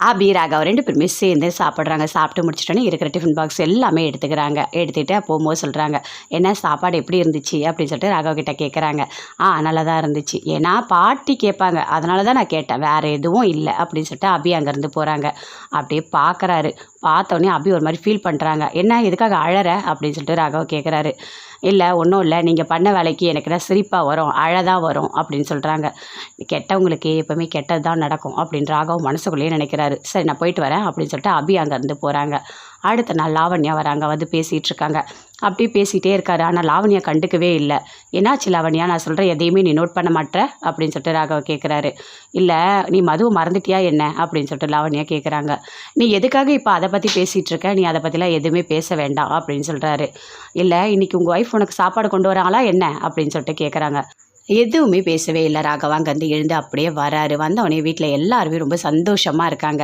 அபி ராகவ் ரெண்டு பேருமே சேர்ந்து சாப்பிட்றாங்க. சாப்பிட்டு முடிச்சிட்டோன்னே இருக்கிற டிஃபன் பாக்ஸ் எல்லாமே எடுத்துக்கிறாங்க. எடுத்துகிட்டு போகும்போது சொல்கிறாங்க என்ன சாப்பாடு எப்படி இருந்துச்சு? அப்படின்னு சொல்லிட்டு ராகவ் கிட்டே கேட்குறாங்க ஆ நல்லா தான் இருந்துச்சு. ஏன்னா பாட்டி கேட்பாங்க. அதனால தான் நான் கேட்டேன் வேறு எதுவும் இல்லை. அப்படின்னு சொல்லிட்டு அபி அங்கேருந்து போகிறாங்க அப்படியே பார்க்குறாரு பார்த்தோன்னே அபி ஒரு மாதிரி ஃபீல் பண்ணுறாங்க என்ன எதுக்காக அழற? அப்படின்னு சொல்லிட்டு ராகவ் கேட்குறாரு இல்லை ஒன்றும் இல்லை. நீங்கள் பண்ண வேலைக்கு எனக்கு தான் சிரிப்பாக வரும். அழதாக வரும். அப்படின்னு சொல்கிறாங்க கெட்டவங்களுக்கு எப்போவுமே கெட்டது தான் நடக்கும். அப்படின்னு ராகவ் மனசுக்குள்ளேயே நினைக்கிறாரு. சரி நான் போயிட்டு வரேன் அப்படின்னு சொல்லிட்டு அபி அங்கேருந்து போகிறாங்க அடுத்த நாள் லாவண்யா வராங்க வந்து பேசிகிட்டு இருக்காங்க. அப்படியே பேசிகிட்டே இருக்காரு. ஆனால் லாவண்யா கண்டுக்கவே இல்லை. என்னாச்சு லாவண்யா? நான் சொல்கிறேன் எதையுமே நீ நோட் பண்ண மாட்டேற? அப்படின்னு சொல்லிட்டு ராகவ கேட்குறாரு இல்லை நீ மதுவை மறந்துட்டியா என்ன? அப்படின்னு சொல்லிட்டு லாவண்யா கேட்குறாங்க நீ எதுக்காக இப்போ அதை பற்றி பேசிகிட்டு இருக்க? நீ அதை பற்றிலாம் எதுவுமே பேச வேண்டாம். அப்படின்னு சொல்கிறாரு இல்லை இன்றைக்கி உங்கள் ஒய்ஃப் உனக்கு சாப்பாடு கொண்டு வராங்களா என்ன? அப்படின்னு சொல்லிட்டு கேட்குறாங்க எதுவுமே பேசவே இல்லை ராகவா அங்கேருந்து எழுந்து அப்படியே வராரு. வந்தவொடனே வீட்டில் எல்லாருமே ரொம்ப சந்தோஷமாக இருக்காங்க.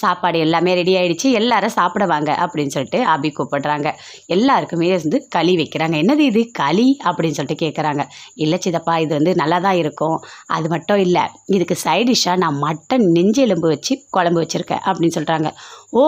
சாப்பாடு எல்லாமே ரெடி ஆகிடுச்சு எல்லாரும் சாப்பிடுவாங்க அப்படின்னு சொல்லிட்டு அபி கூப்பிடுறாங்க. எல்லாருக்குமே வந்து களி வைக்கிறாங்க. என்னது இது? களி அப்படின்னு சொல்லிட்டு கேட்குறாங்க இல்லை சிதப்பா இது வந்து நல்லா தான் இருக்கும். அது மட்டும் இல்லை இதுக்கு சைடிஷ்ஷாக நான் மட்டன் நெஞ்சு எலும்பு வச்சு குழம்பு வச்சுருக்கேன் அப்படின்னு சொல்கிறாங்க ஓ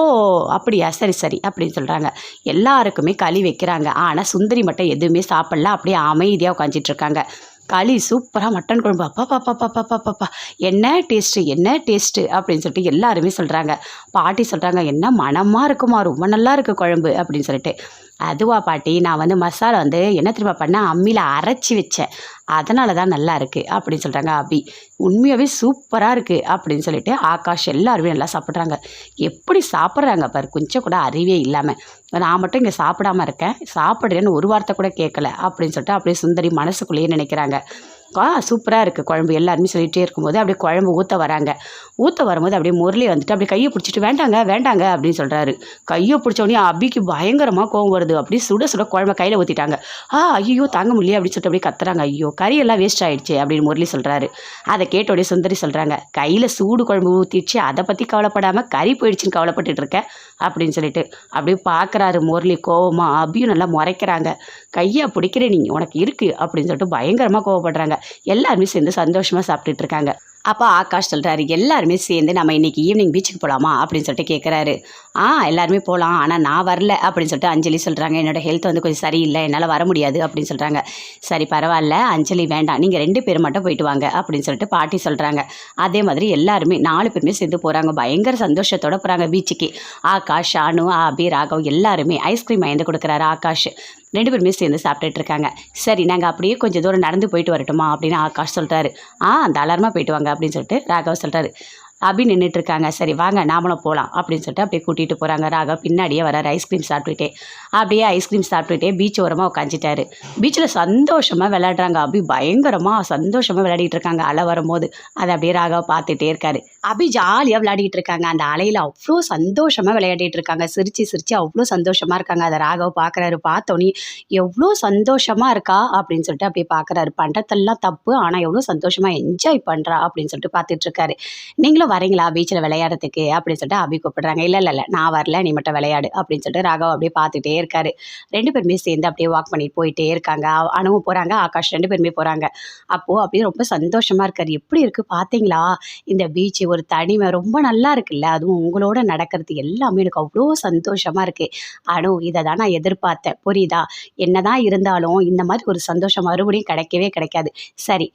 அப்படியா? சரி சரி அப்படின்னு சொல்கிறாங்க எல்லாருக்குமே களி வைக்கிறாங்க. ஆனால் சுந்தரி மட்டும் எதுவுமே சாப்பிடல. அப்படியே அமைதியாக உட்காந்துட்டு இருக்காங்க. களி சூப்பராக மட்டன் குழம்பு அப்பா பாப்பா பாப்பா பாப்பாப்பா என்ன டேஸ்ட்டு என்ன டேஸ்ட்டு அப்படின்னு சொல்லிட்டு எல்லாருமே சொல்கிறாங்க பாட்டி சொல்கிறாங்க என்ன மனமாக இருக்குமா ரொம்ப நல்லா இருக்குது குழம்பு அப்படின்னு சொல்லிட்டு. அதுவா பாட்டி நான் வந்து மசாலா வந்து என்ன திரும்ப பண்ணேன்? அம்மியில் அரைச்சி வச்சேன். அதனால தான் நல்லா இருக்குது அப்படின்னு சொல்கிறாங்க அபி. உண்மையாகவே சூப்பராக இருக்குது அப்படின்னு சொல்லிட்டு ஆகாஷ் எல்லாருமே நல்லா சாப்பிட்றாங்க. எப்படி சாப்பிட்றாங்க பாரு கொஞ்சம் கூட அறிவே இல்லாமல் நான் மட்டும் இங்கே சாப்பிடாம இருக்கேன். சாப்பிட்றேன்னு ஒரு வார்த்தை கூட கேட்கல அப்படின்னு சொல்லிட்டு அப்படியே சுந்தரி மனசுக்குள்ளேயே நினைக்கிறாங்க. சூப்பராக இருக்குது குழம்பு. எல்லாருமே சொல்லிகிட்டே இருக்கும்போது அப்படியே குழம்பு ஊற்ற வராங்க. ஊற்ற வரும்போது அப்படியே முரளி வந்துட்டு அப்படியே கையை பிடிச்சிட்டு வேண்டாங்க வேண்டாங்க அப்படின்னு சொல்கிறாரு கையை பிடிச்சோடனே அபிக்கு பயங்கரமாக கோவம் வருது. அப்படி சுட சுட குழம்ப கையில் ஊற்றிட்டாங்க ஆ ஐயோ தாங்க முடியல அப்படின்னு சொல்லிட்டு அப்படியே கத்துறாங்க. ஐயோ கறியெல்லாம் வேஸ்ட் ஆகிடுச்சு அப்படின்னு முரளி சொல்கிறாரு அதை கேட்டோடய சுந்தரி சொல்கிறாங்க கையில் சூடு குழம்பு ஊற்றிடுச்சு அதை பற்றி கவலைப்படாமல் கறி போயிடுச்சுன்னு கவலைப்பட்டுட்டு இருக்கேன் அப்படின்னு சொல்லிட்டு அப்படியே பார்க்குறாரு முரளி கோவமாக அபியும் நல்லா முறைக்கிறாங்க. கையை பிடிக்கிற நீ உனக்கு இருக்குது அப்படின்னு சொல்லிட்டு பயங்கரமாக கோவப்படுறாங்க. எல்லாருமே சேர்ந்து சந்தோஷமாக சாப்பிட்டுட்டு இருக்காங்க. அப்போ ஆகாஷ் சொல்கிறாரு எல்லாருமே சேர்ந்து நம்ம இன்றைக்கி ஈவினிங் பீச்சுக்கு போகலாமா அப்படின்னு சொல்லிட்டு கேட்குறாரு ஆ எல்லாருமே போகலாம் ஆனால் நான் வரல அப்படின்னு சொல்லிட்டு அஞ்சலி சொல்கிறாங்க என்னோட ஹெல்த் வந்து கொஞ்சம் சரியில்லை என்னால் வர முடியாது அப்படின்னு சொல்கிறாங்க சரி பரவாயில்ல அஞ்சலி வேண்டாம் நீங்கள் ரெண்டு பேர் மட்டும் போயிட்டு வாங்க அப்படின்னு சொல்லிட்டு பாட்டி சொல்கிறாங்க அதே மாதிரி எல்லாருமே நாலு பேருமே சேர்ந்து போகிறாங்க பயங்கர சந்தோஷத்தோட போகிறாங்க பீச்சுக்கு ஆகாஷ் ஷானு ஆபி ராகவ் எல்லாருமே ஐஸ்கிரீம் வாங்கி கொடுக்குறாரு ஆகாஷ். ரெண்டு பேருமே சேர்ந்து சாப்பிட்டுட்டு இருக்காங்க. சரி நாங்கள் அப்படியே கொஞ்சம் தூரம் நடந்து போயிட்டு வரட்டுமா? அப்படின்னு ஆகாஷ் சொல்கிறாரு ஆ அந்த அலாரமாக போயிட்டு வாங்க அப்படின்னு சொல்லிட்டு ராகவ் சொல்கிறாரு அபி நின்றுட்டு இருக்காங்க சரி வாங்க நாமளும் போகலாம் அப்படின்னு சொல்லிட்டு அப்படியே கூட்டிகிட்டு போகிறாங்க ராக பின்னாடியே வராரு ஐஸ்கிரீம் சாப்பிட்டுட்டே. அப்படியே ஐஸ்கிரீம் சாப்பிட்டுட்டே பீச் ஓரமாக உட்காந்துட்டாரு பீச்சில் சந்தோஷமாக விளையாடுறாங்க. அபி பயங்கரமாக சந்தோஷமாக விளையாடிட்டு இருக்காங்க. அலை வரும்போது அதை அப்படியே ராகவ் பார்த்துட்டே இருக்காரு. அபி ஜாலியாக விளையாடிட்டு இருக்காங்க. அந்த அலையில் அவ்வளோ சந்தோஷமாக விளையாடிட்டு இருக்காங்க. சிரிச்சு சிரிச்சு அவ்வளோ சந்தோஷமாக இருக்காங்க. அதை ராகவ் பார்க்குறாரு. பார்த்தோன்னே எவ்வளோ சந்தோஷமாக இருக்கா? அப்படின்னு சொல்லிட்டு அப்படியே பார்க்குறாரு. பண்ணுறதெல்லாம் தப்பு ஆனால் எவ்வளோ சந்தோஷமாக என்ஜாய் பண்ணுறா அப்படின்னு சொல்லிட்டு பார்த்துட்டு இருக்காரு. நீங்களும் வரீங்களா பீச்சில் விளையாடுறதுக்கு? அப்படின்னு சொல்லிட்டு அபி கூப்பிடுறாங்க. இல்லை இல்லை இல்லை நான் வரல நீ மட்டும் விளையாடு. அப்படின்னு சொல்லிட்டு ராகவ் அப்படியே பார்த்துட்டே இருக்காரு. ரெண்டு பேருமே சேர்ந்து அப்படியே வாக் பண்ணிட்டு போயிட்டே இருக்காங்க. அ- அனுவும் போகிறாங்க ஆகாஷ் ரெண்டு பேருமே போகிறாங்க அப்போது அப்படியே ரொம்ப சந்தோஷமாக இருக்கார். எப்படி இருக்குது பார்த்தீங்களா? இந்த பீச்சு ஒரு தனிமை ரொம்ப நல்லா இருக்குல்ல? அதுவும் உங்களோட நடக்கிறது எல்லாமே எனக்கு அவ்வளோ சந்தோஷமாக இருக்குது அனு இதை தான் நான் எதிர்பார்த்தேன். புரியுதா? என்னதான் இருந்தாலும் இந்த மாதிரி ஒரு சந்தோஷம் மறுபடியும் கிடைக்கவே கிடைக்காது. சரி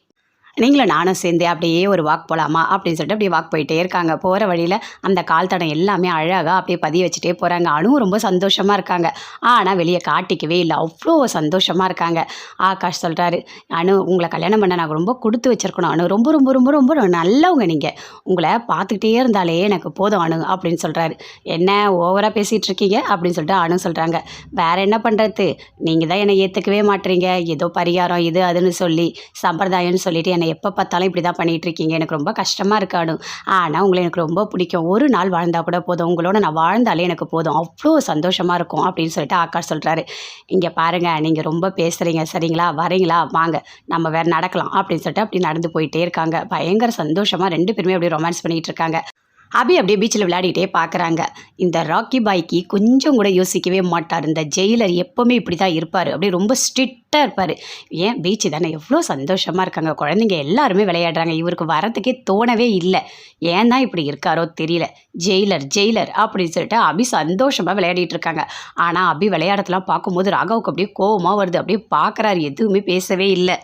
நீங்களும் நானும் சேர்ந்து அப்படியே ஒரு வாக் போகலாமா அப்படின்னு சொல்லிட்டு அப்படியே வாக் போயிட்டே இருக்காங்க. போகிற வழியில் அந்த கால் தடம் எல்லாமே அழகாக அப்படியே பதிய வச்சுட்டே போகிறாங்க அணுவும் ரொம்ப சந்தோஷமாக இருக்காங்க. ஆனால் வெளியே காட்டிக்கவே இல்லை. அவ்வளோ சந்தோஷமாக இருக்காங்க. ஆகாஷ் சொல்கிறாரு அணு உங்களை கல்யாணம் பண்ண நான் ரொம்ப கொடுத்து வச்சிருக்கணும் அணு ரொம்ப ரொம்ப ரொம்ப ரொம்ப நல்லவங்க நீங்கள் உங்களை பார்த்துக்கிட்டே இருந்தாலே எனக்கு போதும் அணு அப்படின்னு சொல்கிறாரு என்ன ஓவராக பேசிகிட்டு இருக்கீங்க? அப்படின்னு சொல்லிட்டு அணு சொல்கிறாங்க வேறு என்ன பண்ணுறது நீங்கள் தான் என்னை ஏற்றுக்கவே மாட்டுறீங்க ஏதோ பரிகாரம் இது அதுன்னு சொல்லி சம்பிரதாயம்னு சொல்லிட்டு என்னை எப்போ பார்த்தாலும் இப்படி தான் பண்ணிகிட்ருக்கீங்க. எனக்கு ரொம்ப கஷ்டமாக இருக்காடும் ஆனால் உங்களை எனக்கு ரொம்ப பிடிக்கும். ஒரு நாள் வாழ்ந்தால் கூட போதும். உங்களோட நான் வாழ்ந்தாலே எனக்கு போதும். அவ்வளோ சந்தோஷமாக இருக்கும் அப்படின்னு சொல்லிட்டு ஆகாஷ் சொல்கிறாரு இங்கே பாருங்கள் நீங்கள் ரொம்ப பேசுகிறீங்க சரிங்களா? வரீங்களா? வாங்க நம்ம வேறு நடக்கலாம் அப்படின்னு சொல்லிட்டு அப்படி நடந்து போயிட்டே இருக்காங்க. பயங்கர சந்தோஷமாக ரெண்டு பேருமே அப்படியே ரொமான்ஸ் பண்ணிகிட்டு இருக்காங்க அபி அப்படியே பீச்சில் விளையாடிட்டே பார்க்குறாங்க இந்த ராக்கி பாய்க்கு கொஞ்சம் கூட யோசிக்கவே மாட்டார். இந்த ஜெயிலர் எப்போவுமே இப்படி தான் இருப்பார். அப்படியே ரொம்ப ஸ்ட்ரிக்டாக இருப்பார். ஏன்? பீச்சு தானே? எவ்வளோ சந்தோஷமாக இருக்காங்க. குழந்தைங்க எல்லாருமே விளையாடுறாங்க. இவருக்கு வரத்துக்கே தோணவே இல்லை. ஏன் தான் இப்படி இருக்காரோ தெரியல. ஜெயிலர் ஜெயிலர் அப்படின்னு சொல்லிட்டு அபி சந்தோஷமாக விளையாடிட்டு இருக்காங்க. ஆனால் அபி விளையாடத்தெல்லாம் பார்க்கும்போது ராகாவுக்கு அப்படியே கோபமாக வருது. அப்படியே பார்க்குறாரு எதுவுமே பேசவே இல்லை.